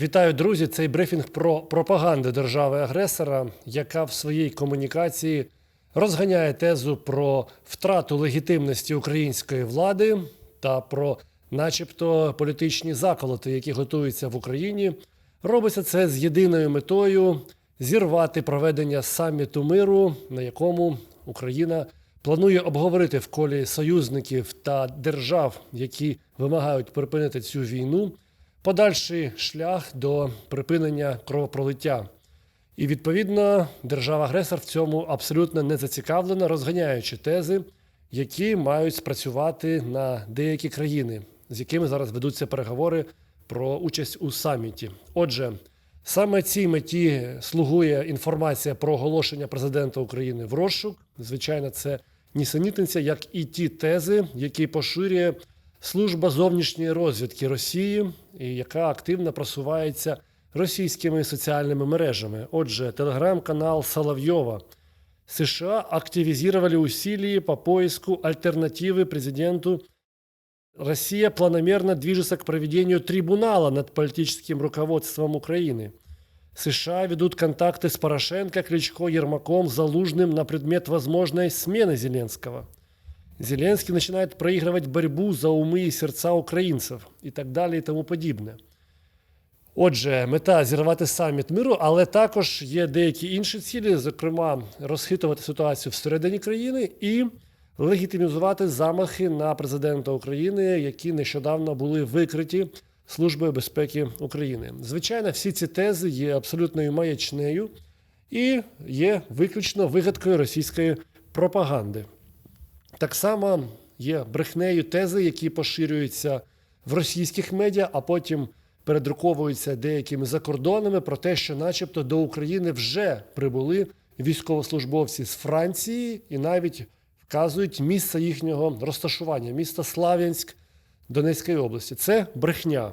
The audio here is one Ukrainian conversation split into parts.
Вітаю, друзі! Цей брифінг про пропаганду держави-агресора, яка в своїй комунікації розганяє тезу про втрату легітимності української влади та про, начебто, політичні заколоти, які готуються в Україні. Робиться це з єдиною метою зірвати проведення саміту миру, на якому Україна планує обговорити в колі союзників та держав, які вимагають припинити цю війну подальший шлях до припинення кровопролиття. І відповідно держава-агресор в цьому абсолютно не зацікавлена, розганяючи тези, які мають спрацювати на деякі країни, з якими зараз ведуться переговори про участь у саміті. Отже, саме цій меті слугує інформація про оголошення президента України в розшук. Звичайно, це нісенітниця, як і ті тези, які поширює служба зовнішньої розвідки Росії, і яка активно просувається російськими соціальними мережами. Отже, телеграм-канал Соловйова. США активизировали усилия по поиску альтернативы президенту. Россия планомерно движется к проведению трибунала над политическим руководством Украины. США ведут контакты с Порошенко, Кличко, Ермаком, Залужным на предмет возможной смены Зеленского. Зеленский начинает проигрывать борьбу за умы и сердца українців і так далі, і тому подібне. Отже, мета зірвати саміт миру, але також є деякі інші цілі, зокрема, розхитувати ситуацію всередині країни і легітимізувати замахи на президента України, які нещодавно були викриті Службою безпеки України. Звичайно, всі ці тези є абсолютною маячнею і є виключно вигадкою російської пропаганди. Так само є брехнею тези, які поширюються в російських медіа, а потім передруковуються деякими закордонами про те, що, начебто, до України вже прибули військовослужбовці з Франції і навіть вказують місце їхнього розташування, місто Слав'янськ Донецької області. Це брехня.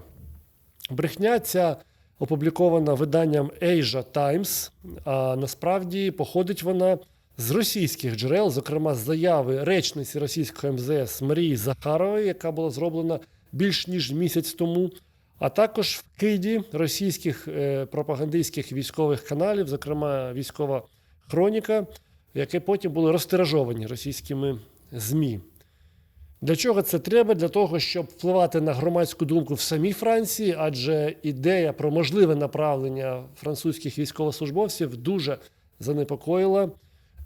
Брехня ця опублікована виданням Asia Times, а насправді походить вона з російських джерел, зокрема заяви речниці російського МЗС Марії Захарової, яка була зроблена більш ніж місяць тому, а також в киді російських е, пропагандистських військових каналів, зокрема військова хроніка, які потім були розтиражовані російськими ЗМІ. Для чого це треба? Для того, щоб впливати на громадську думку в самій Франції, адже ідея про можливе направлення французьких військовослужбовців дуже занепокоїла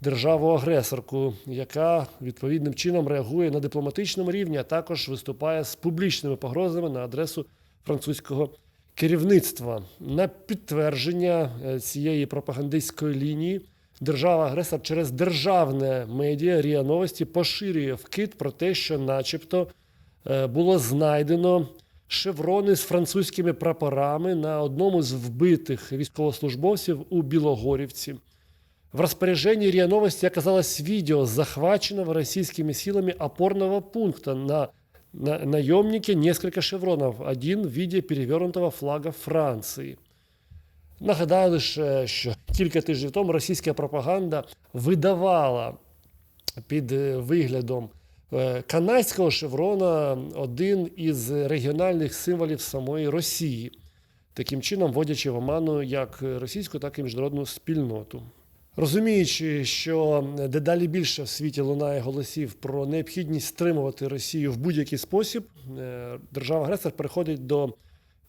державу-агресорку, яка відповідним чином реагує на дипломатичному рівні, а також виступає з публічними погрозами на адресу французького керівництва. На підтвердження е, цієї пропагандистської лінії держава-агресор через державне медіа Ріа Новості поширює вкид про те, що, начебто, е, було знайдено. Шеврони з французькими прапорами на одному з вбитих військовослужбовців у Білогорівці. В распоряжении РИА Новости оказалось видео захваченного российскими силами опорного пункта на, на наемнике несколько шевронов, один в виде перевернутого флага Франції. Нагадаю лише, що кілька тижнів тому російська пропаганда видавала під е, виглядом е, канадського шеврона один із регіональних символів самої Росії, таким чином вводячи в оману як російську, так і міжнародну спільноту. Розуміючи, що дедалі більше в світі лунає голосів про необхідність стримувати Росію в будь-який спосіб, е, держава-агресор переходить до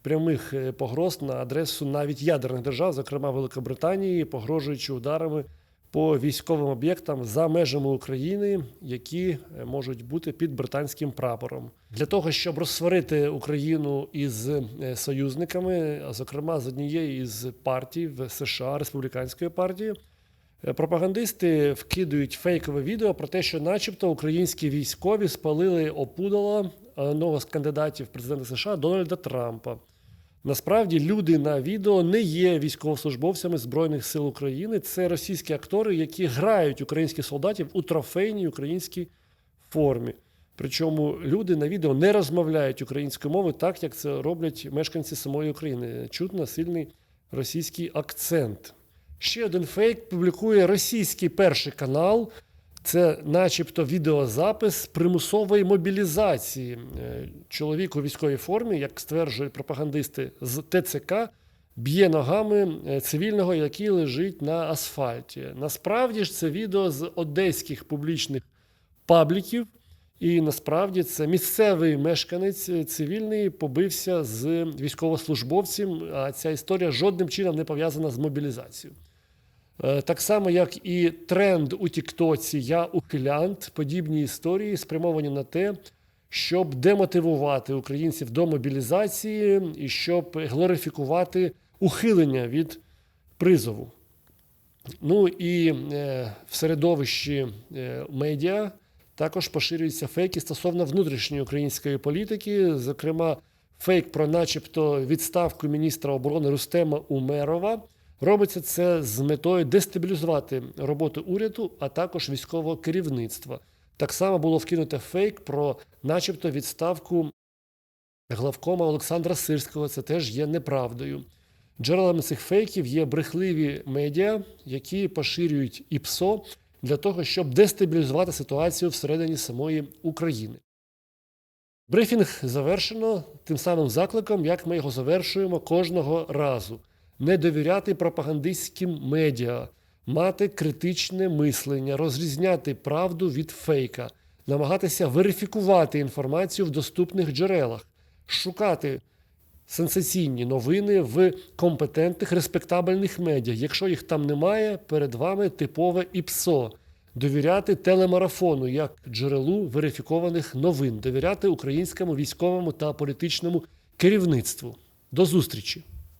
прямих е, погроз на адресу навіть ядерних держав, зокрема Великобританії, погрожуючи ударами по військовим об'єктам за межами України, які е, можуть бути під британським прапором, для того, щоб розсварити Україну із союзниками, а зокрема з однієї із партій в США республіканської партії. Е, пропагандисти вкидують фейкове відео про те, що, начебто, українські військові спалили опудала одного з кандидатів президента США Дональда Трампа. Насправді люди на відео не є військовослужбовцями Збройних сил України. Це російські актори, які грають українських солдатів у трофейній українській формі. Причому люди на відео не розмовляють українською мовою так, як це роблять мешканці самої України. Чутно сильний російський акцент. Ще один фейк публікує російський перший канал. Це, начебто, відеозапис примусової мобілізації. Е, Чоловік у військовій формі, як стверджують пропагандисти з ТЦК, б'є ногами е, цивільного, який лежить на асфальті. Насправді ж це відео з одеських публічних пабліків. І насправді це місцевий мешканець е, цивільний побився з військовослужбовцем. А ця історія жодним чином не пов'язана з мобілізацією. Е, Так само, як і тренд у Тіктоці Я ухилянт, подібні історії спрямовані на те, щоб демотивувати українців до мобілізації і щоб глорифікувати ухилення від призову. Ну і е, в середовищі е, медіа також поширюються фейки стосовно внутрішньої української політики, зокрема, фейк про, начебто, відставку міністра оборони Рустема Умерова. Робиться це з метою дестабілізувати роботу уряду, а також військового керівництва. Так само було вкинуто фейк про, начебто, відставку главкома Олександра Сирського. Це теж є неправдою. Джерелами цих фейків є брехливі медіа, які поширюють ІПСО для того, щоб дестабілізувати ситуацію всередині самої України. Брифінг завершено тим самим закликом, як ми його завершуємо кожного разу: не довіряти пропагандистським медіа, мати критичне мислення, розрізняти правду від фейка, намагатися верифікувати інформацію в доступних джерелах, шукати сенсаційні новини в компетентних респектабельних медіа. Якщо їх там немає, перед вами типове ІПСО. Довіряти телемарафону як джерелу верифікованих новин, довіряти українському військовому та політичному керівництву. До зустрічі!